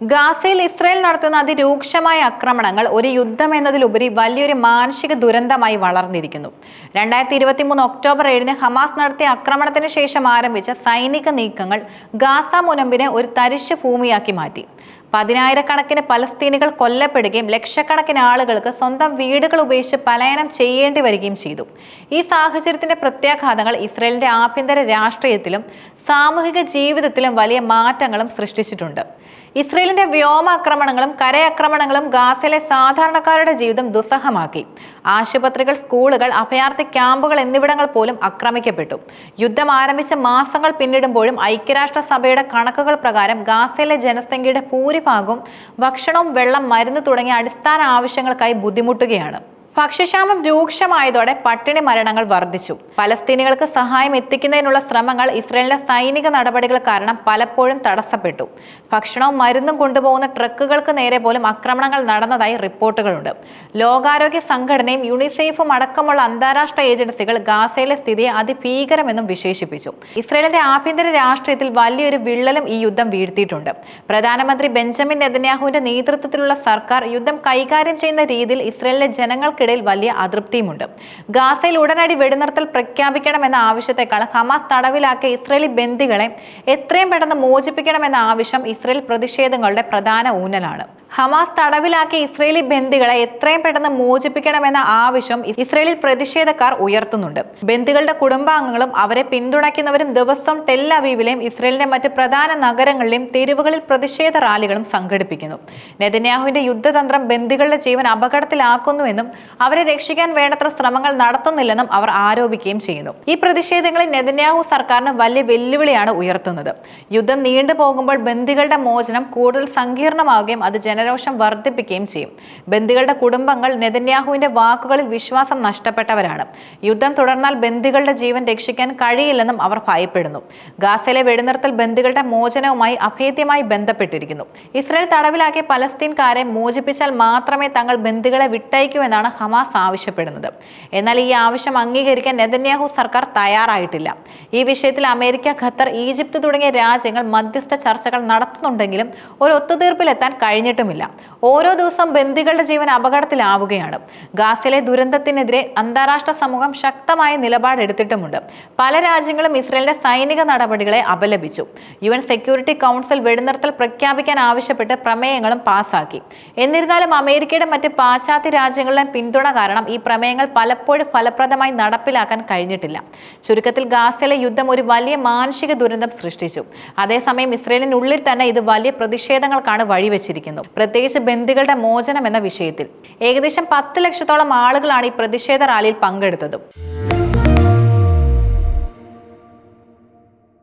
ഗാസയിൽ ഇസ്രായേൽ നടത്തുന്ന അതിരൂക്ഷമായ ആക്രമണങ്ങൾ ഒരു യുദ്ധം എന്നതിലുപരി വലിയൊരു മാനസിക ദുരന്തമായി വളർന്നിരിക്കുന്നു. രണ്ടായിരത്തി ഇരുപത്തി മൂന്ന് ഒക്ടോബർ ഏഴിന് ഹമാസ് നടത്തിയ ആക്രമണത്തിന് ശേഷം ആരംഭിച്ച സൈനിക നീക്കങ്ങൾ ഗാസ മുനമ്പിനെ ഒരു തരിശു ഭൂമിയാക്കി മാറ്റി. പതിനായിരക്കണക്കിന് പലസ്തീനികൾ കൊല്ലപ്പെടുകയും ലക്ഷക്കണക്കിന് ആളുകൾക്ക് സ്വന്തം വീടുകൾ ഉപേക്ഷിച്ച് പലായനം ചെയ്യേണ്ടി വരികയും ചെയ്തു. ഈ സാഹചര്യത്തിന്റെ പ്രത്യാഘാതങ്ങൾ ഇസ്രയേലിന്റെ ആഭ്യന്തര രാഷ്ട്രീയത്തിലും സാമൂഹിക ജീവിതത്തിലും വലിയ മാറ്റങ്ങളും സൃഷ്ടിച്ചിട്ടുണ്ട്. ഇസ്രയേലിന്റെ വ്യോമാക്രമണങ്ങളും കരയാക്രമണങ്ങളും ഗാസയിലെ സാധാരണക്കാരുടെ ജീവിതം ദുസ്സഹമാക്കി. ആശുപത്രികൾ സ്കൂളുകൾ അഭയാർത്ഥി ക്യാമ്പുകൾ എന്നിവിടങ്ങൾ പോലും ആക്രമിക്കപ്പെട്ടു. യുദ്ധം ആരംഭിച്ച മാസങ്ങൾ പിന്നിടുമ്പോഴും ഐക്യരാഷ്ട്ര സഭയുടെ കണക്കുകൾ പ്രകാരം ഗാസയിലെ ജനസംഖ്യയുടെ ഭൂരിഭാഗവും ഭക്ഷണവും വെള്ളം മരുന്ന് തുടങ്ങിയ അടിസ്ഥാന ആവശ്യങ്ങൾക്കായി ബുദ്ധിമുട്ടുകയാണ്. ഭക്ഷ്യക്ഷാമം രൂക്ഷമായതോടെ പട്ടിണി മരണങ്ങൾ വർദ്ധിച്ചു. പലസ്തീനികൾക്ക് സഹായം എത്തിക്കുന്നതിനുള്ള ശ്രമങ്ങൾ ഇസ്രയേലിന്റെ സൈനിക നടപടികൾ കാരണം പലപ്പോഴും തടസ്സപ്പെട്ടു. ഭക്ഷണവും മരുന്നും കൊണ്ടുപോകുന്ന ട്രക്കുകൾക്ക് നേരെ പോലും ആക്രമണങ്ങൾ നടന്നതായി റിപ്പോർട്ടുകളുണ്ട്. ലോകാരോഗ്യ സംഘടനയും യുണിസെഫും അടക്കമുള്ള അന്താരാഷ്ട്ര ഏജൻസികൾ ഗാസയിലെ സ്ഥിതിയെ അതിഭീകരമെന്നും വിശേഷിപ്പിച്ചു. ഇസ്രയേലിന്റെ ആഭ്യന്തര രാഷ്ട്രീയത്തിൽ വലിയൊരു വിള്ളലും ഈ യുദ്ധം വീഴ്ത്തിയിട്ടുണ്ട്. പ്രധാനമന്ത്രി ബെഞ്ചമിൻ നെതന്യാഹുവിന്റെ നേതൃത്വത്തിലുള്ള സർക്കാർ യുദ്ധം കൈകാര്യം ചെയ്യുന്ന രീതിയിൽ ഇസ്രയേലിലെ ജനങ്ങൾക്കിടയിൽ വലിയ അതൃപ്തിയുമുണ്ട്. ഗാസയിൽ ഉടനടി വെടിനിർത്തൽ പ്രഖ്യാപിക്കണമെന്ന ആവശ്യത്തെക്കാൾ ഹമാസ് തടവിലാക്കിയ ഇസ്രയേലി ബന്ദികളെ എത്രയും പെട്ടെന്ന് മോചിപ്പിക്കണമെന്ന ആവശ്യം ഇസ്രയേൽ പ്രതിഷേധങ്ങളുടെ പ്രധാന ഊന്നലാണ്. ഹമാസ് തടവിലാക്കിയ ഇസ്രയേലി ബന്ദികളെ എത്രയും പെട്ടെന്ന് മോചിപ്പിക്കണമെന്ന ആവശ്യം ഇസ്രയേലിൽ പ്രതിഷേധക്കാർ ഉയർത്തുന്നുണ്ട്. ബന്ദികളുടെ കുടുംബാംഗങ്ങളും അവരെ പിന്തുണയ്ക്കുന്നവരും ദിവസം ടെൽ അവീവിലെയും ഇസ്രയേലിന്റെ മറ്റ് പ്രധാന നഗരങ്ങളിലെയും തെരുവുകളിൽ പ്രതിഷേധ റാലികളും സംഘടിപ്പിക്കുന്നു. നെതന്യാഹുവിന്റെ യുദ്ധതന്ത്രം ബന്ദികളുടെ ജീവൻ അപകടത്തിലാക്കുന്നുവെന്നും അവരെ രക്ഷിക്കാൻ വേണ്ടത്ര ശ്രമങ്ങൾ നടത്തുന്നില്ലെന്നും അവർ ആരോപിക്കുകയും ചെയ്യുന്നു. ഈ പ്രതിഷേധങ്ങളിൽ നെതന്യാഹു സർക്കാരിന് വലിയ വെല്ലുവിളിയാണ് ഉയർത്തുന്നത്. യുദ്ധം നീണ്ടുപോകുമ്പോൾ ബന്ദികളുടെ മോചനം കൂടുതൽ സങ്കീർണമാവുകയും അത് ജനരോഷം വർദ്ധിപ്പിക്കുകയും ചെയ്യും. ബന്ദികളുടെ കുടുംബങ്ങൾ നെതന്യാഹുവിന്റെ വാക്കുകളിൽ വിശ്വാസം നഷ്ടപ്പെട്ടവരാണ്. യുദ്ധം തുടർന്നാൽ ബന്ദികളുടെ ജീവൻ രക്ഷിക്കാൻ കഴിയില്ലെന്നും അവർ ഭയപ്പെടുന്നു. ഗാസയിലെ വെടിനിർത്തൽ ബന്ദികളുടെ മോചനവുമായി അഭേദ്യമായി ബന്ധപ്പെട്ടിരിക്കുന്നു. ഇസ്രായേൽ തടവിലാക്കിയ പലസ്തീൻകാരെ മോചിപ്പിച്ചാൽ മാത്രമേ തങ്ങൾ ബന്ദികളെ വിട്ടയക്കൂ എന്നാണ് ഹമാസ് ആവശ്യപ്പെടുന്നത്. എന്നാൽ ഈ ആവശ്യം അംഗീകരിക്കാൻ നെതന്യാഹു സർക്കാർ തയ്യാറായിട്ടില്ല. ഈ വിഷയത്തിൽ അമേരിക്ക ഖത്തർ ഈജിപ്ത് തുടങ്ങിയ രാജ്യങ്ങൾ മധ്യസ്ഥ ചർച്ചകൾ നടത്തുന്നുണ്ടെങ്കിലും ഒരു ഒത്തുതീർപ്പിലെത്താൻ കഴിഞ്ഞിട്ടുമില്ല ഓരോ ദിവസം ബന്ദികളുടെ ജീവൻ അപകടത്തിലാവുകയാണ്. ഗാസിലെ ദുരന്തത്തിനെതിരെ അന്താരാഷ്ട്ര സമൂഹം ശക്തമായ നിലപാടെടുത്തിട്ടുമുണ്ട് പല രാജ്യങ്ങളും ഇസ്രയേലിന്റെ സൈനിക നടപടികളെ അപലപിച്ചു. യു എൻ സെക്യൂരിറ്റി കൗൺസിൽ വെടിനിർത്തൽ പ്രഖ്യാപിക്കാൻ ആവശ്യപ്പെട്ട് പ്രമേയങ്ങളും പാസാക്കി. എന്നിരുന്നാലും അമേരിക്കയുടെ മറ്റ് പാശ്ചാത്യ രാജ്യങ്ങളുടെ പിന്തുണ കാരണം ഈ പ്രമേയങ്ങൾ പലപ്പോഴും ഫലപ്രദമായി നടപ്പിലാക്കാൻ കഴിഞ്ഞിട്ടില്ല. ചുരുക്കത്തിൽ ഗാസയിലെ യുദ്ധം ഒരു വലിയ മാനുഷിക ദുരന്തം സൃഷ്ടിച്ചു. അതേസമയം ഇസ്രയേലിനുള്ളിൽ തന്നെ ഇത് വലിയ പ്രതിഷേധങ്ങൾക്കാണ് വഴിവെച്ചിരിക്കുന്നത് പ്രത്യേകിച്ച് ബന്ദികളുടെ മോചനം എന്ന വിഷയത്തിൽ. ഏകദേശം പത്ത് ലക്ഷത്തോളം ആളുകളാണ് ഈ പ്രതിഷേധ റാലിയിൽ പങ്കെടുത്തത്.